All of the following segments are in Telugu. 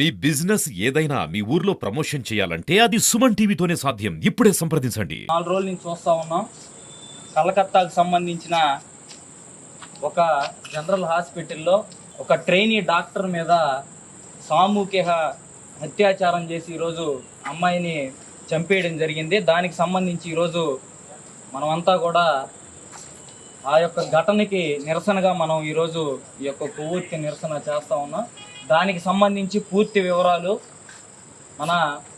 మీ బిజినెస్ ఏదైనా మీ ఊర్లో ప్రమోషన్ చేయాలంటే అది సుమన్ టీవీతోనే సాధ్యం. ఇప్పుడే సంప్రదించండి. నాలుగు రోజుల నుంచి చూస్తూ ఉన్నాం. కలకత్తాకు సంబంధించిన ఒక జనరల్ హాస్పిటల్లో ఒక ట్రైనీ డాక్టర్ మీద సామూహిక అత్యాచారం చేసి ఈరోజు అమ్మాయిని చంపేయడం జరిగింది. దానికి సంబంధించి ఈరోజు మనమంతా కూడా ఆ యొక్క ఘటనకి నిరసనగా మనం ఈరోజు ఈ యొక్క కొవ్వొత్తి నిరసన చేస్తూ ఉన్నాం. దానికి సంబంధించి పూర్తి వివరాలు మన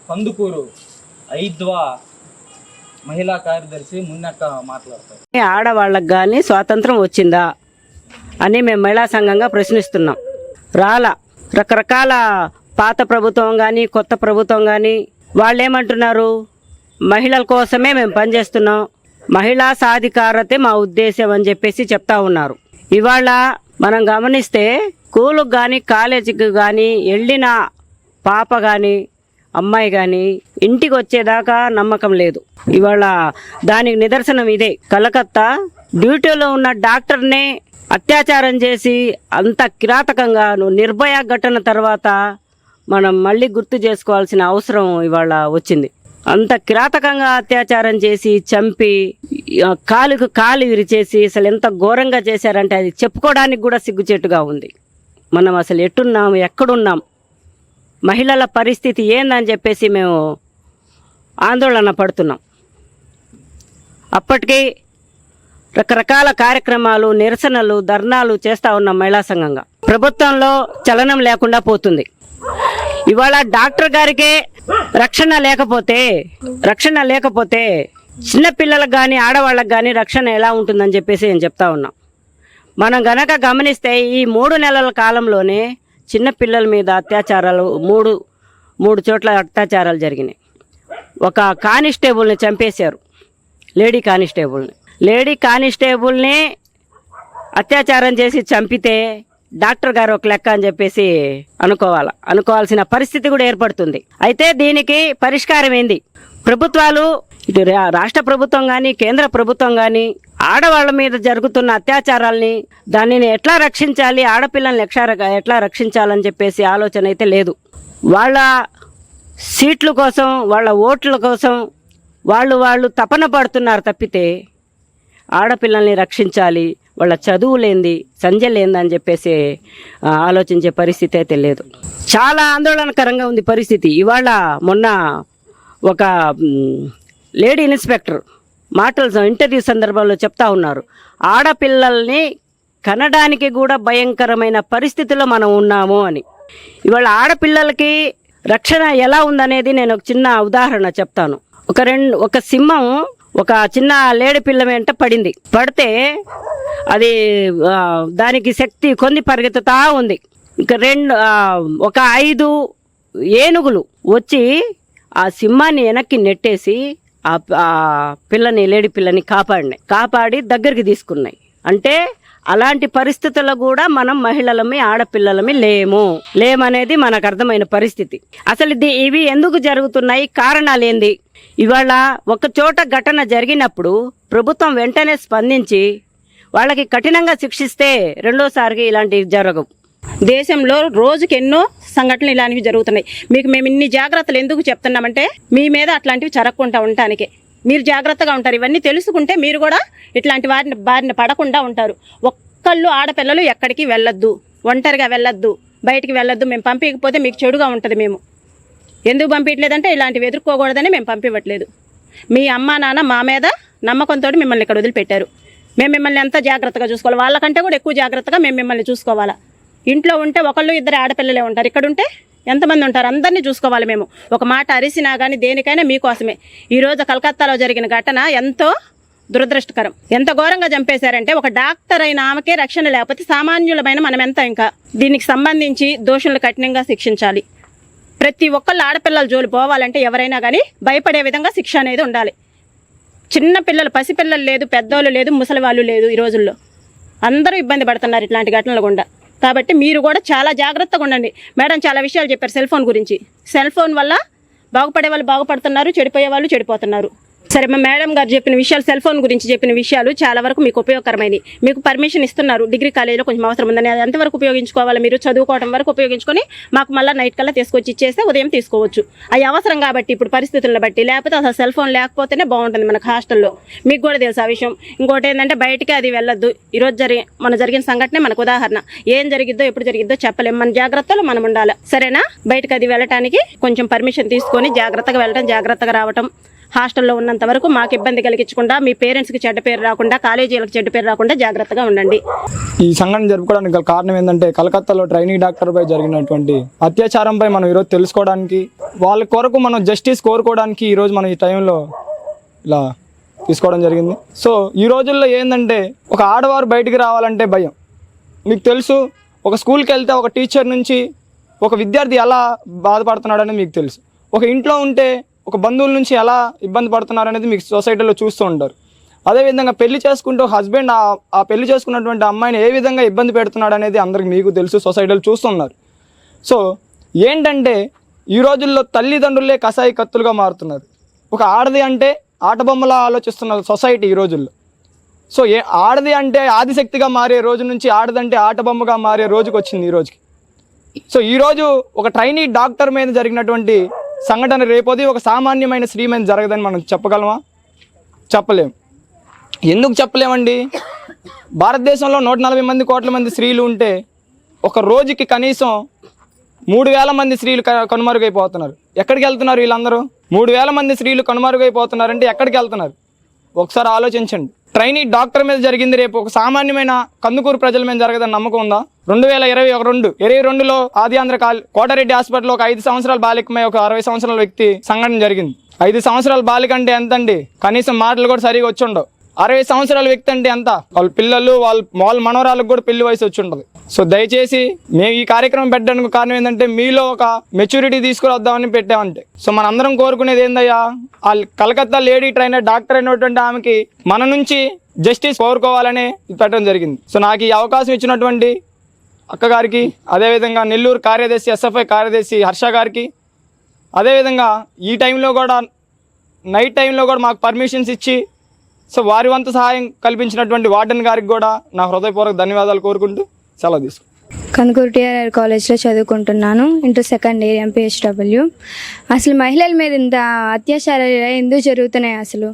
కందుకూరు ఐద్వా మహిళా కార్యదర్శి మున్నక్క మాట్లాడతారు. ఆడవాళ్ళకు కానీ స్వాతంత్రం వచ్చిందా అని మేము మహిళా సంఘంగా ప్రశ్నిస్తున్నాం. రాలా రకరకాల పాత ప్రభుత్వం కానీ కొత్త ప్రభుత్వం కానీ వాళ్ళు ఏమంటున్నారు మహిళల కోసమే మేము పనిచేస్తున్నాం. మహిళా సాధికారతే మా ఉద్దేశం అని చెప్పేసి చెప్తా ఉన్నారు. ఇవాళ మనం గమనిస్తే స్కూలుకు కానీ కాలేజీకి కానీ వెళ్ళిన పాప కానీ అమ్మాయి కానీ ఇంటికి వచ్చేదాకా నమ్మకం లేదు. ఇవాళ దానికి నిదర్శనం ఇదే. కలకత్తా డ్యూటీలో ఉన్న డాక్టర్నే అత్యాచారం చేసి అంత కిరాతకంగా నిర్భయ ఘటన తర్వాత మనం మళ్ళీ గుర్తు చేసుకోవాల్సిన అవసరం ఇవాళ వచ్చింది. అంత కిరాతకంగా అత్యాచారం చేసి చంపి కాలుకు కాలు విరిచేసి అసలు ఎంత ఘోరంగా చేశారంటే అది చెప్పుకోవడానికి కూడా సిగ్గుచేటుగా ఉంది. మనం అసలు ఎట్టున్నాం ఎక్కడున్నాం? మహిళల పరిస్థితి ఏందని చెప్పేసి మేము ఆందోళన పడుతున్నాం. అప్పటికీ రకరకాల కార్యక్రమాలు నిరసనలు ధర్నాలు చేస్తూ ఉన్నాం మహిళా సంఘంగా. ప్రభుత్వంలో చలనం లేకుండా పోతుంది. ఇవాళ డాక్టర్ గారికే రక్షణ లేకపోతే రక్షణ లేకపోతే చిన్న పిల్లలకు కానీ ఆడవాళ్ళకి కానీ రక్షణ ఎలా ఉంటుందని చెప్పేసి నేను చెప్తా ఉన్నాం. మనం గనక గమనిస్తే ఈ మూడు నెలల కాలంలోనే చిన్న పిల్లల మీద అత్యాచారాలు మూడు మూడు చోట్ల అత్యాచారాలు జరిగినాయి. ఒక కానిస్టేబుల్ని చంపేశారు. లేడీ కానిస్టేబుల్ని. లేడీ కానిస్టేబుల్ని అత్యాచారం చేసి చంపితే డాక్టర్ గారు ఒక లెక్క అని చెప్పేసి అనుకోవాలి అనుకోవాల్సిన పరిస్థితి కూడా ఏర్పడుతుంది. అయితే దీనికి పరిష్కారం ఏంది? ప్రభుత్వాలు ఇటు రా- రాష్ట్ర ప్రభుత్వం కానీ కేంద్ర ప్రభుత్వం కానీ ఆడవాళ్ళ మీద జరుగుతున్న అత్యాచారాల్ని దానిని ఎట్లా రక్షించాలి ఆడపిల్లల్ని ఎట్లా ఎట్లా రక్షించాలని చెప్పేసి ఆలోచన అయితే లేదు. వాళ్ళ సీట్ల కోసం వాళ్ళ ఓట్ల కోసం వాళ్ళు వాళ్ళు తపన పడుతున్నారు తప్పితే ఆడపిల్లల్ని రక్షించాలి వాళ్ళ చదువు లేంది సంజ లేదని చెప్పేసి ఆలోచించే పరిస్థితి అయితే లేదు. చాలా ఆందోళనకరంగా ఉంది పరిస్థితి. ఇవాళ మొన్న ఒక లేడీ ఇన్స్పెక్టర్ మాటలు ఇంటర్వ్యూ సందర్భంలో చెప్తా ఉన్నారు. ఆడపిల్లల్ని కనడానికి కూడా భయంకరమైన పరిస్థితిలో మనం ఉన్నాము అని. ఇవాళ ఆడపిల్లలకి రక్షణ ఎలా ఉందనేది నేను ఒక చిన్న ఉదాహరణ చెప్తాను. ఒక రెండు ఒక సింహం ఒక చిన్న లేడి పిల్ల వెంట పడింది. పడితే అది దానికి శక్తి కొన్ని పరిగెత్తుతా ఉంది. ఇంకా రెండు ఒక ఐదు ఏనుగులు వచ్చి ఆ సింహాన్ని వెనక్కి నెట్టేసి ఆ ఆ పిల్లని లేడి పిల్లని కాపాడినాయి. కాపాడి దగ్గరికి తీసుకున్నాయి. అంటే అలాంటి పరిస్థితుల్లో కూడా మనం మహిళలమి ఆడపిల్లలమి లేము. లేమనేది మనకు అర్థమైన పరిస్థితి. అసలు ఇవి ఎందుకు జరుగుతున్నాయి? కారణాలు ఏంది? ఇవాళ ఒక చోట ఘటన జరిగినప్పుడు ప్రభుత్వం వెంటనే స్పందించి వాళ్ళకి కఠినంగా శిక్షిస్తే రెండోసారికి ఇలాంటివి జరగవు. దేశంలో రోజుకి ఎన్నో సంఘటనలు ఇలాంటివి జరుగుతున్నాయి. మీకు మేము ఇన్ని జాగ్రత్తలు ఎందుకు చెప్తున్నామంటే మీ మీద అట్లాంటివి జరగకుండా ఉండటానికే. మీరు జాగ్రత్తగా ఉంటారు. ఇవన్నీ తెలుసుకుంటే మీరు కూడా ఇట్లాంటి వారిని బారిన పడకుండా ఉంటారు. ఒక్కళ్ళు ఆడపిల్లలు ఎక్కడికి వెళ్ళొద్దు. ఒంటరిగా వెళ్ళొద్దు. బయటికి వెళ్ళొద్దు. మేము పంపించకపోతే మీకు చెడుగా ఉంటుంది మేము. ఎందుకు పంపించలేదంటే ఇలాంటివి ఎదుర్కోకూడదని మేము పంపించట్లేదు. మీ అమ్మ నాన్న మా మీద నమ్మకంతో మిమ్మల్ని ఇక్కడ వదిలిపెట్టారు. మేము మిమ్మల్ని ఎంత జాగ్రత్తగా చూసుకోవాలి? వాళ్ళకంటే కూడా ఎక్కువ జాగ్రత్తగా మేము మిమ్మల్ని చూసుకోవాలా? ఇంట్లో ఉంటే ఒకళ్ళు ఇద్దరు ఆడపిల్లలే ఉంటారు. ఇక్కడ ఉంటే ఎంతమంది ఉంటారు? అందరినీ చూసుకోవాలి మేము. ఒక మాట అరిసినా కానీ దేనికైనా మీకోసమే. ఈరోజు కలకత్తాలో జరిగిన ఘటన ఎంతో దురదృష్టకరం. ఎంత ఘోరంగా చంపేశారంటే ఒక డాక్టర్ అయిన ఆమెకే రక్షణ లేకపోతే సామాన్యులమైన మనం ఎంత ఇంకా. దీనికి సంబంధించి దోషులను కఠినంగా శిక్షించాలి. ప్రతి ఒక్కళ్ళు ఆడపిల్లల జోలు పోవాలంటే ఎవరైనా కానీ భయపడే విధంగా శిక్ష అనేది ఉండాలి. చిన్న పిల్లలు పసిపిల్లలు లేదు పెద్దోళ్ళు లేదు ముసలి వాళ్ళు లేదు ఈ రోజుల్లో. అందరూ ఇబ్బంది పడుతున్నారు ఇట్లాంటి ఘటనలు గుండా. కాబట్టి మీరు కూడా చాలా జాగ్రత్తగా ఉండండి. మేడం చాలా విషయాలు చెప్పారు సెల్ ఫోన్ గురించి. సెల్ ఫోన్ వల్ల బాగుపడే వాళ్ళు బాగుపడుతున్నారు చెడిపోయే వాళ్ళు చెడిపోతున్నారు. సరే మా మేడం గారు చెప్పిన విషయాలు సెల్ ఫోన్ గురించి చెప్పిన విషయాలు చాలా వరకు మీకు ఉపయోగకరమైనవి మీకు పర్మిషన్ ఇస్తున్నారు డిగ్రీ కాలేజీలో కొంచెం అవసరం ఉందని అది ఎంతవరకు ఉపయోగించుకోవాలి మీరు చదువుకోవడం వరకు ఉపయోగించుకొని మాకు మళ్ళీ నైట్ కల్లా తీసుకొచ్చి ఇచ్చేస్తే ఉదయం తీసుకోవచ్చు. అవి అవసరం కాబట్టి ఇప్పుడు పరిస్థితులను బట్టి లేకపోతే అసలు సెల్ ఫోన్ లేకపోతేనే బాగుంటుంది మనకు హాస్టల్లో. మీకు కూడా తెలుసు ఆ విషయం. ఇంకోటి ఏంటంటే బయటికి అది వెళ్ళొద్దు. ఈరోజు జరిగి మన జరిగిన సంఘటనే మనకు ఉదాహరణ. ఏం జరిగిద్దో ఎప్పుడు జరిగిద్దో చెప్పలేము మన జాగ్రత్తలో మనం ఉండాలి. సరేనా? బయటకు అది వెళ్ళటానికి కొంచెం పర్మిషన్ తీసుకొని జాగ్రత్తగా వెళ్ళటం జాగ్రత్తగా రావటం. హాస్టల్లో ఉన్నంత వరకు మాకు ఇబ్బంది కలిగించకుండా మీ పేరెంట్స్కి చెడ్డ పేరు రాకుండా కాలేజీలకు చెడ్డ పేరు రాకుండా జాగ్రత్తగా ఉండండి. ఈ సంఘటన జరుపుకోవడానికి గల కారణం ఏంటంటే కలకత్తాలో ట్రైనింగ్ డాక్టర్పై జరిగినటువంటి అత్యాచారంపై మనం ఈరోజు తెలుసుకోవడానికి వాళ్ళ కొరకు మనం జస్టిస్ కోరుకోవడానికి ఈరోజు మనం ఈ టైంలో ఇలా తీసుకోవడం జరిగింది. సో ఈ రోజుల్లో ఏంటంటే ఒక ఆడవారు బయటికి రావాలంటే భయం. మీకు తెలుసు ఒక స్కూల్కి వెళ్తే ఒక టీచర్ నుంచి ఒక విద్యార్థి ఎలా బాధపడుతున్నాడని మీకు తెలుసు. ఒక ఇంట్లో ఉంటే ఒక బంధువుల నుంచి ఎలా ఇబ్బంది పడుతున్నారు అనేది మీకు సొసైటీలో చూస్తూ ఉంటారు. అదేవిధంగా పెళ్ళి చేసుకుంటూ హస్బెండ్ ఆ పెళ్ళి చేసుకున్నటువంటి అమ్మాయిని ఏ విధంగా ఇబ్బంది పెడుతున్నాడు అనేది అందరికి మీకు తెలుసు సొసైటీలో చూస్తున్నారు సో ఏంటంటే ఈ రోజుల్లో తల్లిదండ్రులే కసాయి కత్తులుగా మారుతున్నారు. ఒక ఆడది అంటే ఆటబొమ్మలా ఆలోచిస్తున్న సొసైటీ ఈ రోజుల్లో. సో ఏ ఆడది అంటే ఆదిశక్తిగా మారే రోజు నుంచి ఆడదంటే ఆటబొమ్మగా మారే రోజుకి వచ్చింది ఈ రోజుకి. సో ఈరోజు ఒక ట్రైనీ డాక్టర్ మీద జరిగినటువంటి సంఘటన రేపోది ఒక సామాన్యమైన స్త్రీ జరగదని మనం చెప్పగలమా? చెప్పలేం. ఎందుకు చెప్పలేమండి? భారతదేశంలో నూట నలభై మంది కోట్ల మంది స్త్రీలు ఉంటే ఒక రోజుకి కనీసం మూడు వేల మంది స్త్రీలు కనుమరుగైపోతున్నారు. ఎక్కడికి వెళ్తున్నారు వీళ్ళందరూ? మూడు వేల మంది స్త్రీలు కనుమరుగైపోతున్నారంటే ఎక్కడికి వెళ్తున్నారు? ఒకసారి ఆలోచించండి. ట్రైనీ డాక్టర్ మీద జరిగింది రేపు ఒక సామాన్యమైన కందుకూరు ప్రజల మీద జరగదని నమ్మకం ఉందా? రెండు వేల ఇరవై ఒక రెండు ఇరవై రెండులో ఆది ఆంధ్ర కాల్ కోటారెడ్డి హాస్పిటల్లో ఒక ఐదు సంవత్సరాల బాలికమై ఒక అరవై సంవత్సరాల వ్యక్తి సంఘటన జరిగింది. ఐదు సంవత్సరాల బాలిక అంటే ఎంతండి? కనీసం మాటలు కూడా సరిగా వచ్చిండో అరవై సంవత్సరాల వ్యక్తి అంటే ఎంత? వాళ్ళ పిల్లలు వాళ్ళ వాళ్ళ మనవరాలకు కూడా పెళ్ళి వయసు వచ్చి ఉంటుంది. సో దయచేసి మేము ఈ కార్యక్రమం పెట్టడానికి కారణం ఏంటంటే మీలో ఒక మెచ్యూరిటీ తీసుకురొద్దామని పెట్టామంటే. సో మనందరం కోరుకునేది ఏందయ్యా? ఆ కలకత్తా లేడీ ట్రైనర్ డాక్టర్ అయినటువంటి ఆమెకి మన నుంచి జస్టిస్ కోరుకోవాలని పెట్టడం జరిగింది. సో నాకు ఈ అవకాశం ఇచ్చినటువంటి అక్కగారికి అదేవిధంగా నెల్లూరు కార్యదర్శి ఎస్ఎఫ్ఐ కార్యదర్శి హర్ష గారికి అదేవిధంగా ఈ టైంలో కూడా నైట్ టైంలో కూడా మాకు పర్మిషన్స్ ఇచ్చి సో వారి వంతు సహాయం కల్పించినటువంటి వార్డెన్ గారికి కూడా నా హృదయపూర్వక ధన్యవాదాలు కోరుకుంటూ సెలవు తీసుకు కనుకూరు టీఆర్ఆర్ కాలేజ్లో చదువుకుంటున్నాను. Inter second year MPHW. అసలు మహిళల మీద ఇంత అత్యాచారాలు ఎందుకు జరుగుతున్నాయి అసలు?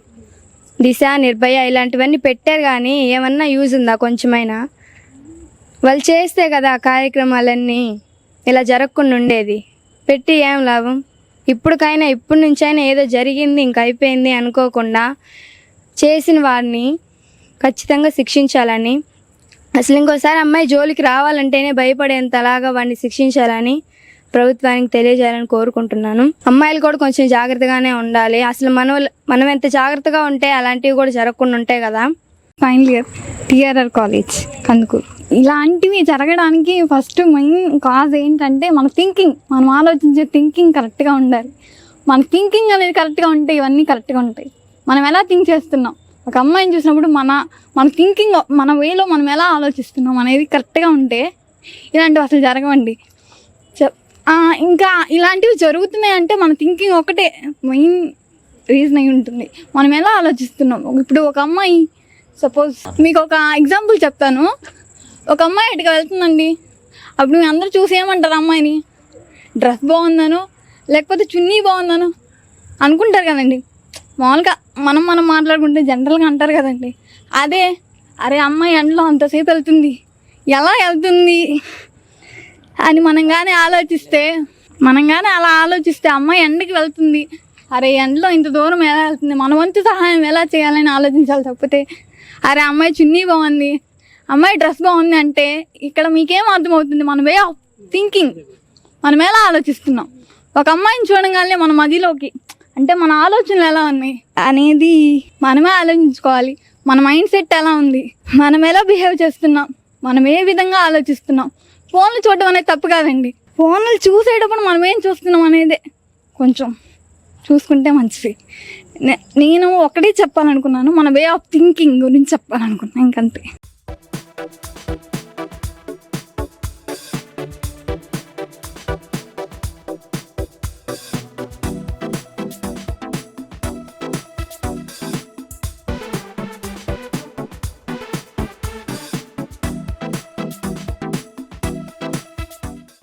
దిశ నిర్భయ ఇలాంటివన్నీ పెట్టారు కానీ ఏమన్నా యూజ్ ఉందా కొంచెమైనా? వాళ్ళు చేస్తే కదా కార్యక్రమాలన్నీ ఇలా జరగకుండా ఉండేది. పెట్టి ఏం లాభం? ఇప్పటికైనా ఇప్పటి నుంచైనా ఏదో జరిగింది ఇంక అయిపోయింది అనుకోకుండా చేసిన వారిని ఖచ్చితంగా శిక్షించాలని. అసలు ఇంకోసారి అమ్మాయి జోలికి రావాలంటేనే భయపడేంతలాగా వాడిని శిక్షించాలని ప్రభుత్వానికి తెలియజేయాలని కోరుకుంటున్నాను. అమ్మాయిలు కూడా కొంచెం జాగ్రత్తగానే ఉండాలి. అసలు మనం మనం ఎంత జాగ్రత్తగా ఉంటే అలాంటివి కూడా జరగకుండా ఉంటాయి కదా. Final year TRR college Kandukur ఇలాంటివి జరగడానికి ఫస్ట్ మెయిన్ కాజ్ ఏంటంటే మన థింకింగ్ మనం ఆలోచించే థింకింగ్ కరెక్ట్గా ఉండాలి. మన థింకింగ్ అనేది కరెక్ట్గా ఉంటే ఇవన్నీ కరెక్ట్గా ఉంటాయి. మనం ఎలా థింక్ చేస్తున్నాం? ఒక అమ్మాయిని చూసినప్పుడు మన మన థింకింగ్ మన వేలో మనం ఎలా ఆలోచిస్తున్నాం అనేది కరెక్ట్గా ఉంటే ఇలాంటివి అసలు జరగవండి. చెప్- ఇంకా ఇలాంటివి జరుగుతున్నాయి అంటే మన థింకింగ్ ఒకటే మెయిన్ రీజన్ అయి ఉంటుంది. మనం ఎలా ఆలోచిస్తున్నాం? ఇప్పుడు ఒక అమ్మాయి సపోజ్ మీకు ఒక ఎగ్జాంపుల్ చెప్తాను. ఒక అమ్మాయి ఇటుగా వెళ్తుందండి. అప్పుడు మీ అందరూ చూసి ఏమంటారు అమ్మాయిని? డ్రెస్ బాగుందను లేకపోతే చున్నీ బాగుందను అనుకుంటారు కదండి. మామూలుగా మనం మనం మాట్లాడుకుంటే జనరల్గా అంటారు కదండి. అదే అరే అమ్మాయి ఎండలో అంతసేపు వెళ్తుంది. ఎలా వెళ్తుంది? అని మనం కానీ ఆలోచిస్తే మనం కానీ అలా ఆలోచిస్తే అమ్మాయి ఎండకి వెళ్తుంది. అరే ఎండలో ఇంత దూరం ఎలా వెళ్తుంది? మన వంతు సహాయం ఎలా చేయాలని ఆలోచించాలి తప్పితే. అరే అమ్మాయి చున్నీ బాగుంది. అమ్మాయి డ్రెస్ బాగుంది అంటే ఇక్కడ మీకేం అర్థమవుతుంది? మన వే ఆఫ్ థింకింగ్. మనం ఎలా ఆలోచిస్తున్నాం? ఒక అమ్మాయిని చూడగానే మన మదిలోకి అంటే మన ఆలోచనలు ఎలా ఉన్నాయి? అనేది మనమే ఆలోచించుకోవాలి. మన మైండ్ సెట్ ఎలా ఉంది? మనం ఎలా బిహేవ్ చేస్తున్నాం? మనం ఏ విధంగా ఆలోచిస్తున్నాం? ఫోన్లు చూడడం అనేది తప్పు కాదండి. ఫోన్లు చూసేటప్పుడు మనం ఏం చూస్తున్నాం అనేదే? కొంచెం చూసుకుంటే మంచిది. నేను ఒకటే చెప్పాలనుకున్నాను. మన వే ఆఫ్ థింకింగ్ గురించి చెప్పాలనుకున్నాను ఇంకంతే.